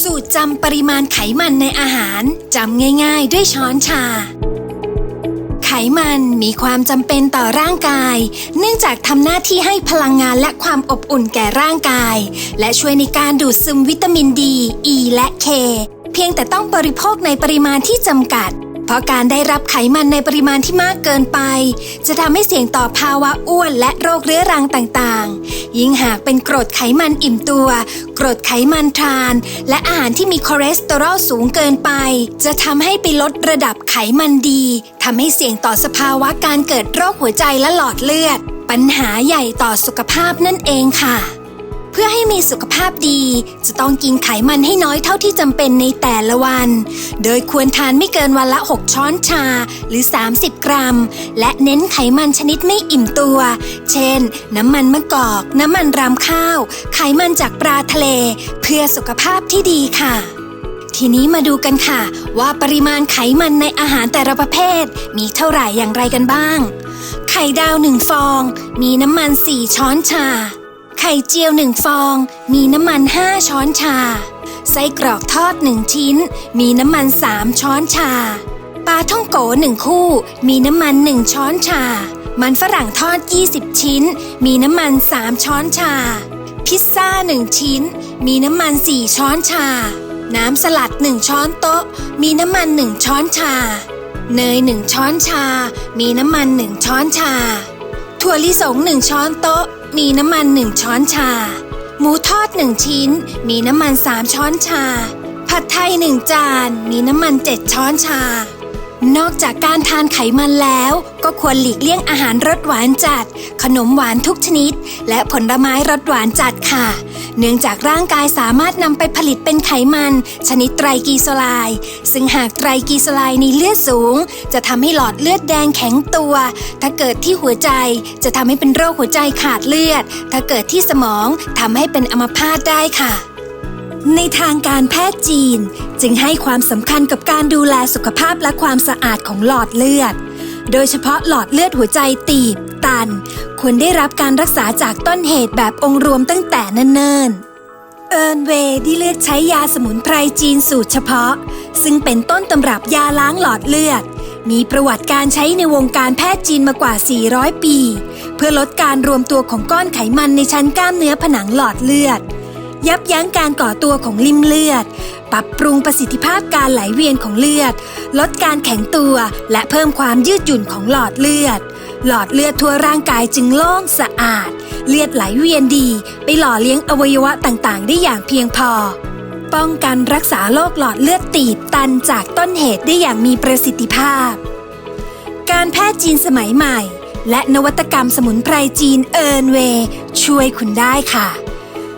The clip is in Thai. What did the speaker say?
สูตรจำปริมาณไขมันในอาหารจำง่าย ๆ ด้วยช้อนชา ไขมันมีความจำเป็นต่อร่างกาย เนื่องจากทำหน้าที่ให้พลังงานและความอบอุ่นแก่ร่างกาย และช่วยในการดูดซึมวิตามินดี E และ K เพียงแต่ต้องบริโภคในปริมาณที่จำกัด เพราะการได้รับไขมันในปริมาณที่มากเกินไป จะทำให้เสี่ยงต่อภาวะอ้วนและโรคเรื้อรังต่างๆ ยิ่งหากเป็นกรดไขมันอิ่มตัว กรดไขมันทราน และอาหารที่มีคอเลสเตอรอลสูงเกินไป จะทำให้ไปลดระดับไขมันดีทำให้เสี่ยงต่อสภาวะการเกิดโรคหัวใจและหลอดเลือด ปัญหาใหญ่ต่อสุขภาพนั่นเองค่ะ พื่อให้มีสุขภาพดี จะต้องกินไขมันให้น้อยเท่าที่จำเป็นในแต่ละวัน โดยควรทานไม่เกินวันละ 6 ช้อนชาหรือ 30 กรัม และเน้นไขมันชนิดไม่อิ่มตัว เช่น น้ำมันมะกอก น้ำมันรำข้าว ไขมันจากปลาทะเล เพื่อสุขภาพที่ดีค่ะ ทีนี้มาดูกันค่ะ ว่าปริมาณไขมันในอาหารแต่ละประเภท มีเท่าไหร่อย่างไรกันบ้าง ไข่ดาวหนึ่งฟอง มีน้ำมัน 4 ช้อนชา ข่เจียวหนึ่งฟอง มีน้ำมัน5ช้อนชา ไส้กรอกทอด1ชิ้น มีน้ำมัน3ช้อนชา ปลาท่องโกหนึ่งคู่ มีน้ำมัน1ช้อนชา มันฝรั่งทอด 20 ชิ้น มีน้ำมัน3ช้อนชา พิซซ่า1ชิ้น มีน้ำมัน4ช้อนชา น้ำสลัด1ช้อนโต๊ะ มีน้ำมัน1ช้อนชา เนย1ช้อนชา มีน้ำมัน1ช้อนชา ถั่วลิสง1ช้อนโต๊ะ มีน้ำมันหนึ่งช้อนชา หมูทอดหนึ่งชิ้น มีน้ำมันสามช้อนชา ผัดไทยหนึ่งจาน มีน้ำมันเจ็ดช้อนชา นอกจากการทานไขมันแล้ว ก็ควรหลีกเลี่ยงอาหารรสหวานจัด ขนมหวานทุกชนิด และผลไม้รสหวานจัดค่ะ เนื่องจากร่างกายสามารถนำไปผลิตเป็นไขมัน ชนิดไตรกีเซไรด์ซึ่งหากไตรกีเซไรด์ในเลือดสูง จะทำให้หลอดเลือดแดงแข็งตัว ถ้าเกิดที่หัวใจจะทำให้เป็นโรคหัวใจขาดเลือด ถ้าเกิดที่สมองทำให้เป็นอัมพาตได้ค่ะในทางการแพทย์จีน จึงให้ความสำคัญกับการดูแลสุขภาพและความสะอาดของหลอดเลือด โดยเฉพาะหลอดเลือดหัวใจตีบ ตัน ควรได้รับการรักษาจากต้นเหตุแบบองค์รวมตั้งแต่เนิ่นๆ เอิร์นเวย์ได้เลือกใช้ยาสมุนไพรจีนสูตรเฉพาะ ซึ่งเป็นต้นตำรับยาล้างหลอดเลือด มีประวัติการใช้ในวงการแพทย์จีนมากว่า 400 ปี เพื่อลดการรวมตัวของก้อนไขมันในชั้นกล้ามเนื้อผนังหลอดเลือด ยับยั้งการก่อตัวของลิ่มเลือด ปรับปรุงประสิทธิภาพการไหลเวียนของเลือด ลดการแข็งตัวและเพิ่มความยืดหยุ่นของหลอดเลือด หลอดเลือดทั่วร่างกายจึงโล่งสะอาด เลือดไหลเวียนดี ไปหล่อเลี้ยงอวัยวะต่างๆ ได้อย่างเพียงพอ ป้องกันรักษาโรคหลอดเลือดตีบตันจากต้นเหตุได้อย่างมีประสิทธิภาพ การแพทย์จีนสมัยใหม่และนวัตกรรมสมุนไพรจีนเอิร์นเวย์ช่วยคุณได้ค่ะ